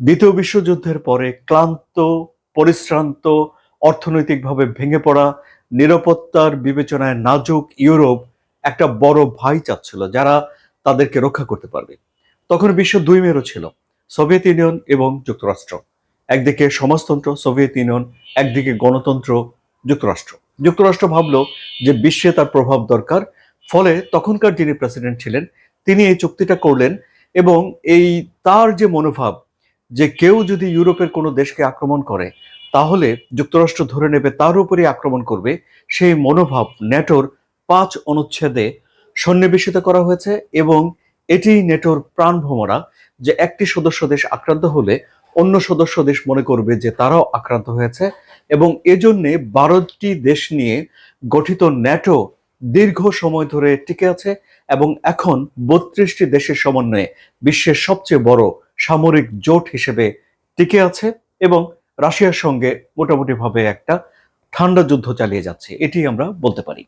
দ্বিতীয় বিশ্বযুদ্ধের পরে ক্লান্ত, পরিশ্রান্ত, অর্থনৈতিকভাবে ভেঙে পড়া, নিরাপত্তার বিবেচনায় নাজুক ইউরোপ একটা বড় ভাই চাচ্ছিল যারা তাদেরকে রক্ষা করতে পারবে। তখন বিশ্ব দুই মেরু ছিল, সোভিয়েত ইউনিয়ন এবং যুক্তরাষ্ট্র। একদিকে সমাজতন্ত্র, সোভিয়েত ইউনিয়ন, একদিকে গণতন্ত্র, যুক্তরাষ্ট্র। যুক্তরাষ্ট্র ভাবলো যে বিশ্বে তার প্রভাব দরকার, ফলে তখনকার যিনি প্রেসিডেন্ট ছিলেন, তিনি এই চুক্তিটা করলেন এবং এই তার যে মনোভাব যে কেউ যদি ইউরোপের কোনো দেশকে আক্রমণ করে, তাহলে যুক্তরাষ্ট্র ধরে নেবে তার উপরই আক্রমণ করবে। সেই মনোভাব ন্যাটোর পাঁচ অনুচ্ছেদে সন্নিবেশিত করা হয়েছে এবং এটি নেটোর প্রাণভোমরা যে একটি সদস্য দেশ আক্রান্ত হলে অন্য সদস্য দেশ মনে করবে যে তারাও আক্রান্ত হয়েছে এবং এজন্যে বারোটি দেশ নিয়ে গঠিত ন্যাটো দীর্ঘ সময় ধরে টিকে আছে এবং এখন বত্রিশটি দেশের সমন্বয়ে বিশ্বের সবচেয়ে বড় সামরিক জোট হিসেবে টিকে আছে এবং রাশিয়ার সঙ্গে মোটামুটিভাবে একটা ঠান্ডা যুদ্ধ চালিয়ে যাচ্ছে। এটি আমরা বলতে পারি।